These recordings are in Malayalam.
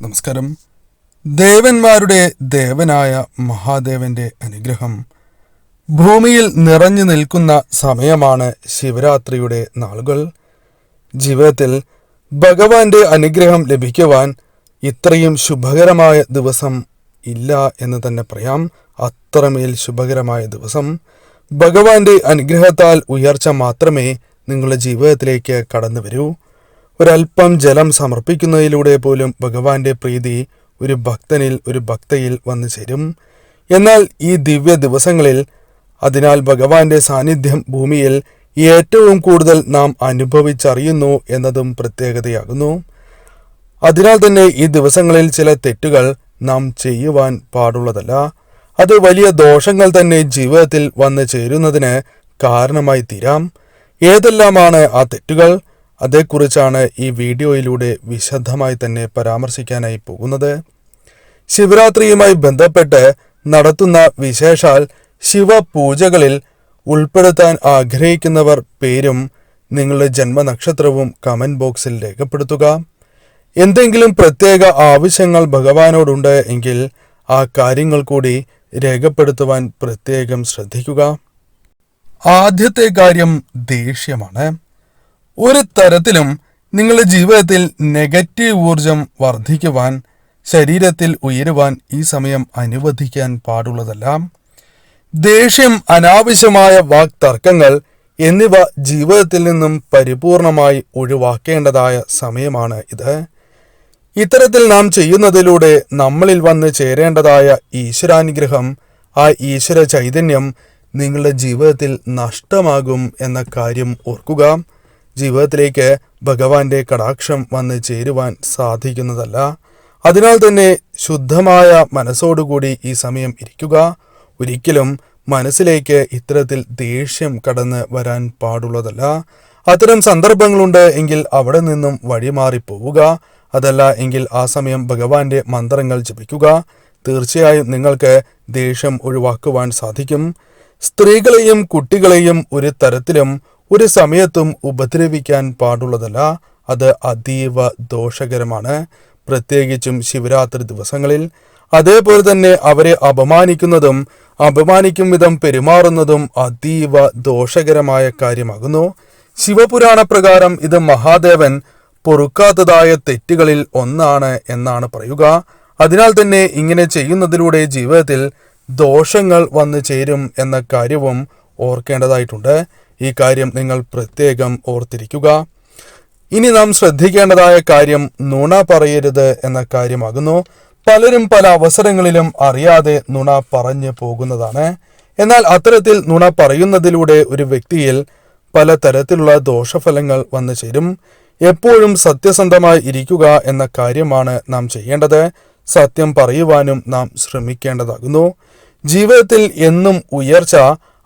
നമസ്കാരം. ദേവന്മാരുടെ ദേവനായ മഹാദേവന്റെ അനുഗ്രഹം. ഭൂമിയിൽ നിറഞ്ഞു നിൽക്കുന്ന സമയമാണ് ശിവരാത്രിയുടെ നാളുകൾ. ജീവിതത്തിൽ ഭഗവാന്റെ അനുഗ്രഹം ലഭിക്കുവാൻ ഇത്രയും ശുഭകരമായ ദിവസം ഇല്ല എന്ന് തന്നെ പറയാം. അത്രമേൽ ശുഭകരമായ ദിവസം. ഭഗവാന്റെ അനുഗ്രഹത്താൽ ഉയർച്ച മാത്രമേ നിങ്ങളുടെ ജീവിതത്തിലേക്ക് കടന്നു വരൂ ഒരല്പം ജലം സമർപ്പിക്കുന്നതിലൂടെ പോലും ഭഗവാന്റെ പ്രീതി ഒരു ഭക്തനിൽ ഒരു ഭക്തയിൽ വന്നു ചേരും. എന്നാൽ ഈ ദിവ്യ ദിവസങ്ങളിൽ അതിനാൽ ഭഗവാന്റെ സാന്നിധ്യം ഭൂമിയിൽ ഏറ്റവും കൂടുതൽ നാം അനുഭവിച്ചറിയുന്നു എന്നതും പ്രത്യേകതയാകുന്നു. അതിനാൽ തന്നെ ഈ ദിവസങ്ങളിൽ ചില തെറ്റുകൾ നാം ചെയ്യുവാൻ പാടുള്ളതല്ല. അത് വലിയ ദോഷങ്ങൾ തന്നെ ജീവിതത്തിൽ വന്നു ചേരുന്നതിന് കാരണമായി തീരാം. ഏതെല്ലാമാണ് ആ തെറ്റുകൾ? അതേക്കുറിച്ചാണ് ഈ വീഡിയോയിലൂടെ വിശദമായി തന്നെ പരാമർശിക്കാനായി പോകുന്നത്. ശിവരാത്രിയുമായി ബന്ധപ്പെട്ട് നടത്തുന്ന വിശേഷാൽ ശിവപൂജകളിൽ ഉൾപ്പെടുത്താൻ ആഗ്രഹിക്കുന്നവർ പേരും നിങ്ങളുടെ ജന്മനക്ഷത്രവും കമന്റ് ബോക്സിൽ രേഖപ്പെടുത്തുക. എന്തെങ്കിലും പ്രത്യേക ആവശ്യങ്ങൾ ഭഗവാനോടുണ്ട് എങ്കിൽ ആ കാര്യങ്ങൾ കൂടി രേഖപ്പെടുത്തുവാൻ പ്രത്യേകം ശ്രദ്ധിക്കുക. ആദ്യത്തെ കാര്യം ദേഷ്യമാണ്. ഒരു തരത്തിലും നിങ്ങളുടെ ജീവിതത്തിൽ നെഗറ്റീവ് ഊർജം വർദ്ധിക്കുവാൻ ശരീരത്തിൽ ഉയരുവാൻ ഈ സമയം അനുവദിക്കാൻ പാടുള്ളതല്ല ദേഷ്യം അനാവശ്യമായ വാക്തർക്കങ്ങൾ എന്നിവ ജീവിതത്തിൽ നിന്നും പരിപൂർണമായി ഒഴിവാക്കേണ്ടതായ സമയമാണ് ഇത്. ഇത്തരത്തിൽ നാം ചെയ്യുന്നതിലൂടെ നമ്മളിൽ വന്ന് ചേരേണ്ടതായ ഈശ്വരാനുഗ്രഹം ആ ഈശ്വര ചൈതന്യം നിങ്ങളുടെ ജീവിതത്തിൽ നഷ്ടമാകും എന്ന കാര്യം ഓർക്കുക. ജീവിതത്തിലേക്ക് ഭഗവാന്റെ കടാക്ഷം വന്ന് ചേരുവാൻ സാധിക്കുന്നതല്ല. അതിനാൽ തന്നെ ശുദ്ധമായ മനസ്സോടുകൂടി ഈ സമയം ഇരിക്കുക. ഒരിക്കലും മനസ്സിലേക്ക് ഇത്തരത്തിൽ ദേഷ്യം കടന്ന് വരാൻ പാടുള്ളതല്ല. അത്തരം സന്ദർഭങ്ങളുണ്ട് എങ്കിൽ അവിടെ നിന്നും വഴിമാറിപ്പോവുക അതല്ല എങ്കിൽ ആ സമയം ഭഗവാന്റെ മന്ത്രങ്ങൾ ജപിക്കുക. തീർച്ചയായും നിങ്ങൾക്ക് ദേഷ്യം ഒഴിവാക്കുവാൻ സാധിക്കും. സ്ത്രീകളെയും കുട്ടികളെയും ഒരു തരത്തിലും ഒരു സമയത്തും ഉപദ്രവിക്കാൻ പാടുള്ളതല്ല അത് അതീവ ദോഷകരമാണ്. പ്രത്യേകിച്ചും ശിവരാത്രി ദിവസങ്ങളിൽ. അതേപോലെ തന്നെ അവരെ അപമാനിക്കുന്നതും അപമാനിക്കും വിധം പെരുമാറുന്നതും അതീവ ദോഷകരമായ കാര്യമാകുന്നു. ശിവപുരാണ പ്രകാരം ഇത് മഹാദേവൻ പൊറുക്കാത്തതായ തെറ്റുകളിൽ ഒന്നാണ് എന്നാണ് പറയുക. അതിനാൽ തന്നെ ഇങ്ങനെ ചെയ്യുന്നതിലൂടെ ജീവിതത്തിൽ ദോഷങ്ങൾ വന്നു ചേരും എന്ന കാര്യവും ഓർക്കേണ്ടതായിട്ടുണ്ട്. ഈ കാര്യം നിങ്ങൾ പ്രത്യേകം ഓർത്തിരിക്കുക. ഇനി നാം ശ്രദ്ധിക്കേണ്ടതായ കാര്യം നുണ പറയരുത് എന്ന കാര്യമാകുന്നു. പലരും പല അവസരങ്ങളിലും അറിയാതെ നുണ പറഞ്ഞു പോകുന്നതാണ്. എന്നാൽ അത്തരത്തിൽ നുണ പറയുന്നതിലൂടെ ഒരു വ്യക്തിയിൽ പല തരത്തിലുള്ള ദോഷഫലങ്ങൾ വന്നു ചേരും. എപ്പോഴും സത്യസന്ധമായി ഇരിക്കുക എന്ന കാര്യമാണ് നാം ചെയ്യേണ്ടത്. സത്യം പറയുവാനും നാം ശ്രമിക്കേണ്ടതാകുന്നു. ജീവിതത്തിൽ എന്നും ഉയർച്ച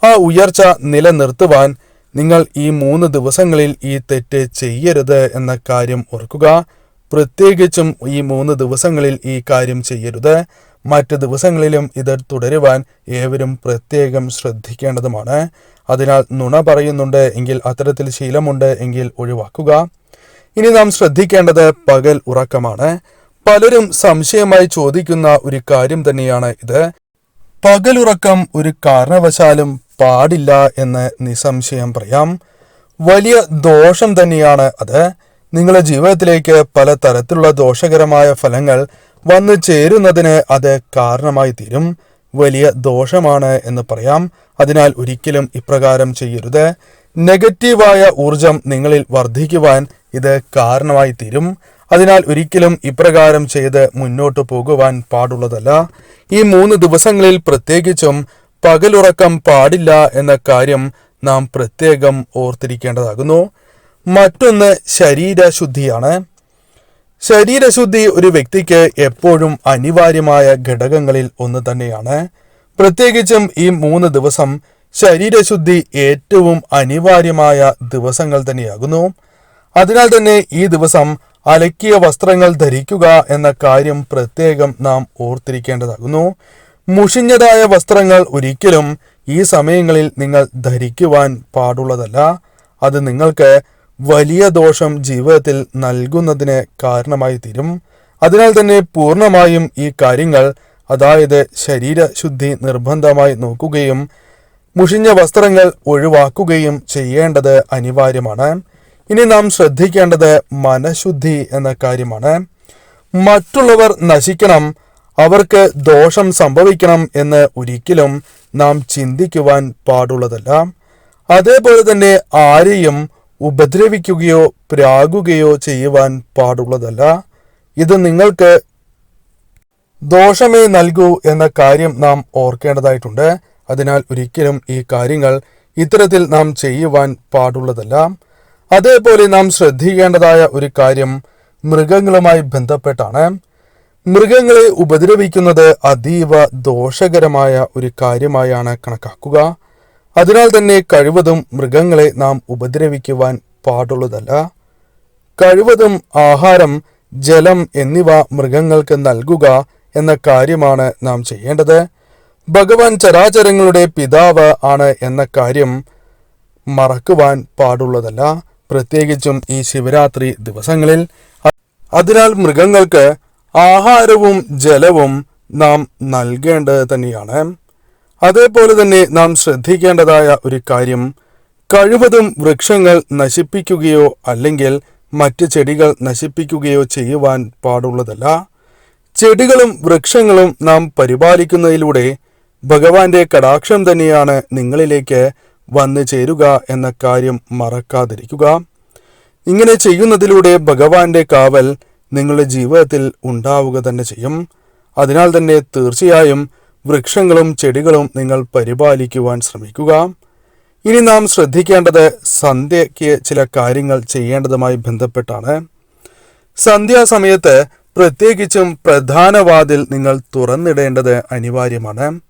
ആ ഉയർച്ച നിലനിർത്തുവാൻ നിങ്ങൾ ഈ മൂന്ന് ദിവസങ്ങളിൽ ഈ തെറ്റ് ചെയ്യരുത് എന്ന കാര്യം ഓർക്കുക. പ്രത്യേകിച്ചും ഈ മൂന്ന് ദിവസങ്ങളിൽ ഈ കാര്യം ചെയ്യരുത്. മറ്റ് ദിവസങ്ങളിലും ഇത് തുടരുവാൻ ഏവരും പ്രത്യേകം ശ്രദ്ധിക്കേണ്ടതുമാണ്. അതിനാൽ നുണ പറയുന്നുണ്ട് എങ്കിൽ അത്തരത്തിൽ ശീലമുണ്ട് എങ്കിൽ ഒഴിവാക്കുക. ഇനി നാം ശ്രദ്ധിക്കേണ്ടത് പകൽ ഉറക്കമാണ്. പലരും സംശയമായി ചോദിക്കുന്ന ഒരു കാര്യം തന്നെയാണ് ഇത്. പകലുറക്കം ഒരു കാരണവശാലും പാടില്ല എന്ന് നിസ്സംശയം പറയാം. വലിയ ദോഷം തന്നെയാണ് അത്. നിങ്ങളുടെ ജീവിതത്തിലേക്ക് പല തരത്തിലുള്ള ദോഷകരമായ ഫലങ്ങൾ വന്നു ചേരുന്നതിന് അത് കാരണമായി തീരും. വലിയ ദോഷമാണ് എന്ന് പറയാം. അതിനാൽ ഒരിക്കലും ഇപ്രകാരം ചെയ്യരുത്. നെഗറ്റീവായ ഊർജം നിങ്ങളിൽ വർദ്ധിക്കുവാൻ ഇത് കാരണമായി തീരും. അതിനാൽ ഒരിക്കലും ഇപ്രകാരം ചെയ്ത് മുന്നോട്ട് പോകുവാൻ പാടുള്ളതല്ല. ഈ മൂന്ന് ദിവസങ്ങളിൽ പ്രത്യേകിച്ചും പകലുറക്കം പാടില്ല എന്ന കാര്യം നാം പ്രത്യേകം ഓർത്തിരിക്കേണ്ടതാകുന്നു. മറ്റൊന്ന് ശരീരശുദ്ധിയാണ്. ശരീരശുദ്ധി ഒരു വ്യക്തിക്ക് എപ്പോഴും അനിവാര്യമായ ഘടകങ്ങളിൽ ഒന്ന് തന്നെയാണ്. പ്രത്യേകിച്ചും ഈ മൂന്ന് ദിവസം ശരീരശുദ്ധി ഏറ്റവും അനിവാര്യമായ ദിവസങ്ങൾ തന്നെയാകുന്നു. അതിനാൽ തന്നെ ഈ ദിവസം അലക്കിയ വസ്ത്രങ്ങൾ ധരിക്കുക എന്ന കാര്യം പ്രത്യേകം നാം ഓർത്തിരിക്കേണ്ടതാകുന്നു. മുഷിഞ്ഞതായ വസ്ത്രങ്ങൾ ഒരിക്കലും ഈ സമയങ്ങളിൽ നിങ്ങൾ ധരിക്കുവാൻ പാടുള്ളതല്ല. അത് നിങ്ങൾക്ക് വലിയ ദോഷം ജീവിതത്തിൽ നൽകുന്നതിന് കാരണമായി തീരും. അതിനാൽ തന്നെ പൂർണമായും ഈ കാര്യങ്ങൾ അതായത് ശരീരശുദ്ധി നിർബന്ധമായി നോക്കുകയും മുഷിഞ്ഞ വസ്ത്രങ്ങൾ ഒഴിവാക്കുകയും ചെയ്യേണ്ടത് അനിവാര്യമാണ്. ഇനി നാം ശ്രദ്ധിക്കേണ്ടത് മനഃശുദ്ധി എന്ന കാര്യമാണ്. മറ്റുള്ളവർ നശിക്കണം അവർക്ക് ദോഷം സംഭവിക്കണം എന്ന് ഒരിക്കലും നാം ചിന്തിക്കുവാൻ പാടുള്ളതല്ല. അതേപോലെ തന്നെ ആരെയും ഉപദ്രവിക്കുകയോ പ്രാകുകയോ ചെയ്യുവാൻ പാടുള്ളതല്ല. ഇത് നിങ്ങൾക്ക് ദോഷമേ നൽകൂ എന്ന കാര്യം നാം ഓർക്കേണ്ടതായിട്ടുണ്ട്. അതിനാൽ ഒരിക്കലും ഈ കാര്യങ്ങൾ ഇത്തരത്തിൽ നാം ചെയ്യുവാൻ പാടുള്ളതല്ല. അതേപോലെ നാം ശ്രദ്ധിക്കേണ്ടതായ ഒരു കാര്യം മൃഗങ്ങളുമായി ബന്ധപ്പെട്ടാണ്. മൃഗങ്ങളെ ഉപദ്രവിക്കുന്നത് അതീവ ദോഷകരമായ ഒരു കാര്യമായാണ് കണക്കാക്കുക. അതിനാൽ തന്നെ കഴിവതും മൃഗങ്ങളെ നാം ഉപദ്രവിക്കുവാൻ പാടുള്ളതല്ല. കഴിവതും ആഹാരം ജലം എന്നിവ മൃഗങ്ങൾക്ക് നൽകുക എന്ന കാര്യമാണ് നാം ചെയ്യേണ്ടത്. ഭഗവാൻ ചരാചരങ്ങളുടെ പിതാവ് ആണ് എന്ന കാര്യം മറക്കുവാൻ പാടുള്ളതല്ല. പ്രത്യേകിച്ചും ഈ ശിവരാത്രി ദിവസങ്ങളിൽ. അതിനാൽ മൃഗങ്ങൾക്ക് ആഹാരവും ജലവും നാം നൽകേണ്ടത് തന്നെയാണ്. അതേപോലെ തന്നെ നാം ശ്രദ്ധിക്കേണ്ടതായ ഒരു കാര്യം കഴിവതും വൃക്ഷങ്ങൾ നശിപ്പിക്കുകയോ അല്ലെങ്കിൽ മറ്റ് ചെടികൾ നശിപ്പിക്കുകയോ ചെയ്യുവാൻ പാടുള്ളതല്ല. ചെടികളും വൃക്ഷങ്ങളും നാം പരിപാലിക്കുന്നതിലൂടെ ഭഗവാന്റെ കടാക്ഷം തന്നെയാണ് നിങ്ങളിലേക്ക് വന്നു ചേരുക എന്ന കാര്യം മറക്കാതിരിക്കുക. ഇങ്ങനെ ചെയ്യുന്നതിലൂടെ ഭഗവാന്റെ കാവൽ നിങ്ങളുടെ ജീവിതത്തിൽ ഉണ്ടാവുക തന്നെ ചെയ്യും. അതിനാൽ തന്നെ തീർച്ചയായും വൃക്ഷങ്ങളും ചെടികളും നിങ്ങൾ പരിപാലിക്കുവാൻ ശ്രമിക്കുക. ഇനി നാം ശ്രദ്ധിക്കേണ്ടത് സന്ധ്യയ്ക്ക് ചില കാര്യങ്ങൾ ചെയ്യേണ്ടതുമായി ബന്ധപ്പെട്ടാണ്. സന്ധ്യാസമയത്ത് പ്രത്യേകിച്ചും പ്രധാന വാതിൽ നിങ്ങൾ തുറന്നിടേണ്ടത് അനിവാര്യമാണ്.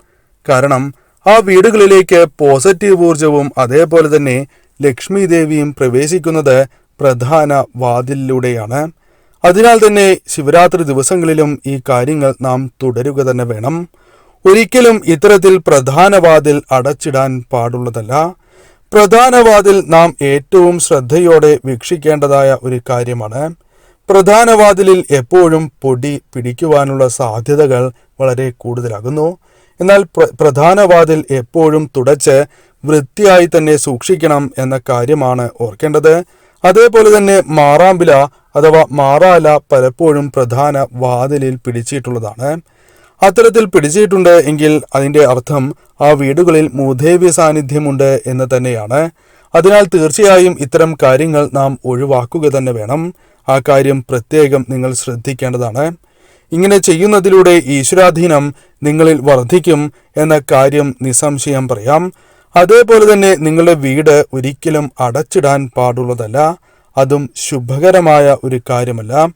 കാരണം ആ വീടുകളിലേക്ക് പോസിറ്റീവ് ഊർജവും അതേപോലെ തന്നെ ലക്ഷ്മി ദേവിയും പ്രവേശിക്കുന്നത് പ്രധാന വാതിലിലൂടെയാണ്. അതിനാൽ തന്നെ ശിവരാത്രി ദിവസങ്ങളിലും ഈ കാര്യങ്ങൾ നാം തുടരുക തന്നെ വേണം. ഒരിക്കലും ഇത്തരത്തിൽ പ്രധാനവാതിൽ അടച്ചിടാൻ പാടുള്ളതല്ല. പ്രധാനവാതിൽ നാം ഏറ്റവും ശ്രദ്ധയോടെ വീക്ഷിക്കേണ്ടതായ ഒരു കാര്യമാണ്. പ്രധാനവാതിലിൽ എപ്പോഴും പൊടി പിടിക്കുവാനുള്ള സാധ്യതകൾ വളരെ കൂടുതലാകുന്നു. എന്നാൽ പ്രധാനവാതിൽ എപ്പോഴും തുടച്ച് വൃത്തിയായി തന്നെ സൂക്ഷിക്കണം എന്ന കാര്യമാണ് ഓർക്കേണ്ടത്. അതേപോലെ തന്നെ മാറാമ്പില അഥവാ മാറാല പലപ്പോഴും പ്രധാന വാതിലിൽ പിടിച്ചിട്ടുള്ളതാണ്. അത്തരത്തിൽ പിടിച്ചിട്ടുണ്ട് എങ്കിൽ അതിന്റെ അർത്ഥം ആ വീടുകളിൽ മൂദേവ്യ സാന്നിധ്യമുണ്ട് എന്ന് തന്നെയാണ്. അതിനാൽ തീർച്ചയായും ഇത്തരം കാര്യങ്ങൾ നാം ഒഴിവാക്കുക തന്നെ വേണം. ആ കാര്യം പ്രത്യേകം നിങ്ങൾ ശ്രദ്ധിക്കേണ്ടതാണ്. ഇങ്ങനെ ചെയ്യുന്നതിലൂടെ ഈശ്വരാധീനം നിങ്ങളിൽ വർദ്ധിക്കും എന്ന കാര്യം നിസ്സംശയം പറയാം. അതേപോലെ തന്നെ നിങ്ങളുടെ വീട് ഒരിക്കലും അടച്ചിടാൻ പാടുള്ളതല്ല അതും ശുഭകരമായ ഒരു കാര്യമല്ല.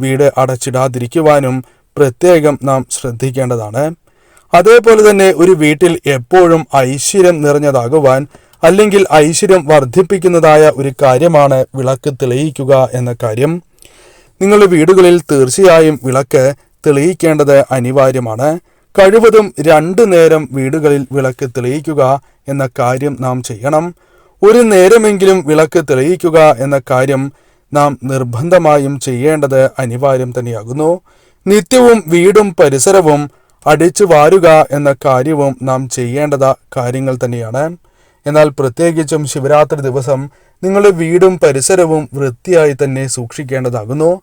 വീട് അടച്ചിടാതിരിക്കുവാനും പ്രത്യേകം നാം ശ്രദ്ധിക്കേണ്ടതാണ്. അതേപോലെ തന്നെ ഒരു വീട്ടിൽ എപ്പോഴും ഐശ്വര്യം നിറഞ്ഞതാകുവാൻ അല്ലെങ്കിൽ ഐശ്വര്യം വർദ്ധിപ്പിക്കുന്നതായ ഒരു കാര്യമാണ് വിളക്ക് തെളിയിക്കുക എന്ന കാര്യം. നിങ്ങളുടെ വീടുകളിൽ തീർച്ചയായും വിളക്ക് തെളിയിക്കേണ്ടത് അനിവാര്യമാണ്. കഴിവതും രണ്ടു നേരം വീടുകളിൽ വിളക്ക് തെളിയിക്കുക എന്ന കാര്യം നാം ചെയ്യണം. ഒരു നേരമെങ്കിലും വിളക്ക് തെളിയിക്കുക എന്ന കാര്യം നാം നിർബന്ധമായും ചെയ്യേണ്ടത് അനിവാര്യം തന്നെയാകുന്നു. നിത്യവും വീടും പരിസരവും അടിച്ചു വാരുക എന്ന കാര്യവും നാം ചെയ്യേണ്ടത കാര്യങ്ങൾ തന്നെയാണ്. എന്നാൽ പ്രത്യേകിച്ചും ശിവരാത്രി ദിവസം നിങ്ങളുടെ വീടും പരിസരവും വൃത്തിയായി തന്നെ സൂക്ഷിക്കേണ്ടതാകുന്നു.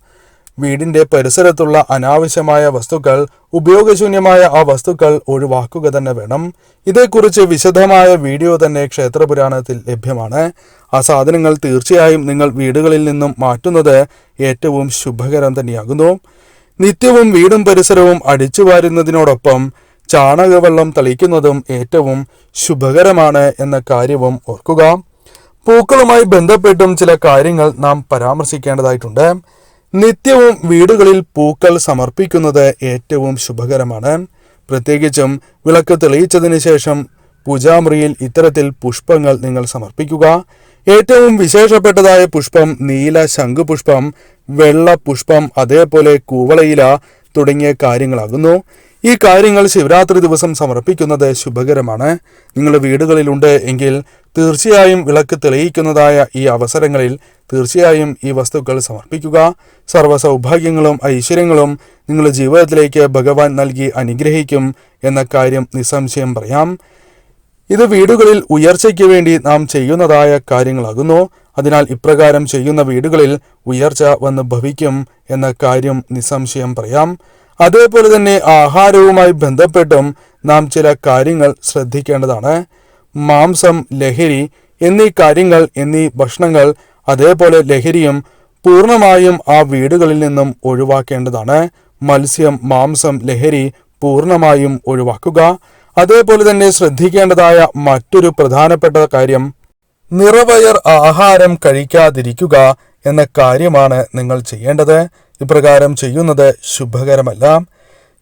വീടിന്റെ പരിസരത്തുള്ള അനാവശ്യമായ വസ്തുക്കൾ ഉപയോഗശൂന്യമായ ആ വസ്തുക്കൾ ഒഴിവാക്കുക തന്നെ വേണം. ഇതേക്കുറിച്ച് വിശദമായ വീഡിയോ തന്നെ ക്ഷേത്രപുരാണത്തിൽ ലഭ്യമാണ്. ആ സാധനങ്ങൾ തീർച്ചയായും നിങ്ങൾ വീടുകളിൽ നിന്നും മാറ്റുന്നത് ഏറ്റവും ശുഭകരം തന്നെയാകുന്നു. നിത്യവും വീടും പരിസരവും അടിച്ചു വാരുന്നതിനോടൊപ്പം ചാണകവെള്ളം തളിക്കുന്നതും ഏറ്റവും ശുഭകരമാണ് എന്ന കാര്യവും ഓർക്കുക. പൂക്കളുമായി ബന്ധപ്പെട്ടും ചില കാര്യങ്ങൾ നാം പരാമർശിക്കേണ്ടതായിട്ടുണ്ട്. നിത്യവും വീടുകളിൽ പൂക്കൾ സമർപ്പിക്കുന്നത് ഏറ്റവും ശുഭകരമാണ്. പ്രത്യേകിച്ചും വിളക്ക് തെളിയിച്ചതിന് ശേഷം പൂജാമുറിയിൽ ഇത്തരത്തിൽ പുഷ്പങ്ങൾ നിങ്ങൾ സമർപ്പിക്കുക. ഏറ്റവും വിശേഷപ്പെട്ടതായ പുഷ്പം നീല ശംഖുപുഷ്പം വെള്ള പുഷ്പം അതേപോലെ കൂവളയില തുടങ്ങിയ കാര്യങ്ങളാകുന്നു. ഈ കാര്യങ്ങൾ ശിവരാത്രി ദിവസം സമർപ്പിക്കുന്നത് ശുഭകരമാണ്. നിങ്ങളുടെ വീടുകളിലുണ്ട് എങ്കിൽ തീർച്ചയായും വിളക്ക് തെളിയിക്കുന്നതായ ഈ അവസരങ്ങളിൽ തീർച്ചയായും ഈ വസ്തുക്കൾ സമർപ്പിക്കുക. സർവ സൗഭാഗ്യങ്ങളും ഐശ്വര്യങ്ങളും നിങ്ങളുടെ ജീവിതത്തിലേക്ക് ഭഗവാൻ നൽകി അനുഗ്രഹിക്കും എന്ന കാര്യം നിസ്സംശയം പറയാം. ഇത് വീടുകളിൽ ഉയർച്ചയ്ക്ക് വേണ്ടി നാം ചെയ്യുന്നതായ കാര്യങ്ങളാകുന്നു. അതിനാൽ ഇപ്രകാരം ചെയ്യുന്ന വീടുകളിൽ ഉയർച്ച വന്ന് ഭവിക്കും എന്ന കാര്യം നിസ്സംശയം പറയാം. അതേപോലെ തന്നെ ആഹാരവുമായി ബന്ധപ്പെട്ടും നാം ചില കാര്യങ്ങൾ ശ്രദ്ധിക്കേണ്ടതാണ്. മാംസം ലഹരി എന്നീ കാര്യങ്ങൾ എന്നീ ഭക്ഷണങ്ങൾ അതേപോലെ ലഹരിയും പൂർണമായും ആ വീടുകളിൽ നിന്നും ഒഴിവാക്കേണ്ടതാണ്. മത്സ്യം മാംസം ലഹരി പൂർണമായും ഒഴിവാക്കുക. അതേപോലെ തന്നെ ശ്രദ്ധിക്കേണ്ടതായ മറ്റൊരു പ്രധാനപ്പെട്ട കാര്യം നിറവയർ ആഹാരം കഴിക്കാതിരിക്കുക എന്ന കാര്യമാണ് നിങ്ങൾ ചെയ്യേണ്ടത്. ഇപ്രകാരം ചെയ്യുന്നത് ശുഭകരമല്ല.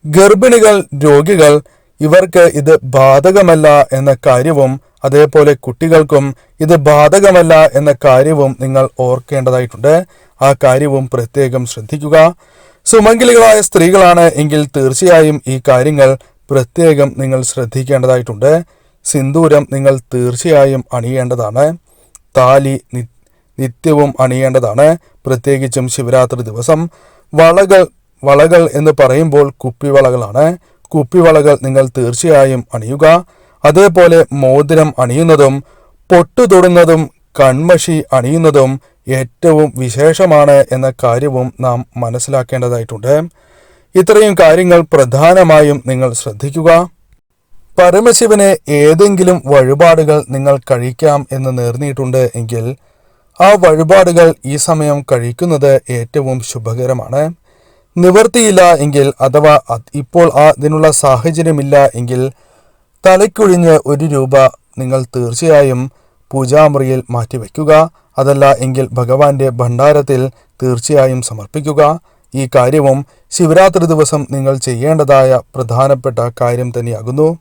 ഗർഭിണികൾ രോഗികൾ ഇവർക്ക് ഇത് ബാധകമല്ല എന്ന കാര്യവും അതേപോലെ കുട്ടികൾക്കും ഇത് ബാധകമല്ല എന്ന കാര്യവും നിങ്ങൾ ഓർക്കേണ്ടതായിട്ടുണ്ട്. ആ കാര്യവും പ്രത്യേകം ശ്രദ്ധിക്കുക. സുമംഗലികളായ സ്ത്രീകളാണ് എങ്കിൽ തീർച്ചയായും ഈ കാര്യങ്ങൾ പ്രത്യേകം നിങ്ങൾ ശ്രദ്ധിക്കേണ്ടതായിട്ടുണ്ട്. സിന്ദൂരം നിങ്ങൾ തീർച്ചയായും അണിയേണ്ടതാണ്. താലി നിത്യവും അണിയേണ്ടതാണ്. പ്രത്യേകിച്ചും ശിവരാത്രി ദിവസം. വളകൾ വളകൾ എന്ന് പറയുമ്പോൾ കുപ്പിവളകളാണ്. കുപ്പിവളകൾ നിങ്ങൾ തീർച്ചയായും അണിയുക. അതേപോലെ മോതിരം അണിയുന്നതും പൊട്ടു തൊടുന്നതും കൺമഷി അണിയുന്നതും ഏറ്റവും വിശേഷമാണ് എന്ന കാര്യവും നാം മനസ്സിലാക്കേണ്ടതായിട്ടുണ്ട്. ഇത്രയും കാര്യങ്ങൾ പ്രധാനമായും നിങ്ങൾ ശ്രദ്ധിക്കുക. പരമശിവനെ ഏതെങ്കിലും വഴിപാടുകൾ നിങ്ങൾ കഴിക്കാം എന്ന് നേർന്നിട്ടുണ്ട് എങ്കിൽ ആ വഴിപാടുകൾ ഈ സമയം കഴിക്കുന്നത് ഏറ്റവും ശുഭകരമാണ്. നിവർത്തിയില്ല എങ്കിൽ അഥവാ ഇപ്പോൾ ആ സാഹചര്യമില്ല എങ്കിൽ തലയ്ക്കൊഴിഞ്ഞ് ഒരു രൂപ നിങ്ങൾ തീർച്ചയായും പൂജാമുറിയിൽ മാറ്റിവെക്കുക. അതല്ല എങ്കിൽ ഭഗവാന്റെ ഭണ്ഡാരത്തിൽ തീർച്ചയായും സമർപ്പിക്കുക. ഈ കാര്യവും ശിവരാത്രി ദിവസം നിങ്ങൾ ചെയ്യേണ്ടതായ പ്രധാനപ്പെട്ട കാര്യം തന്നെയാകുന്നു.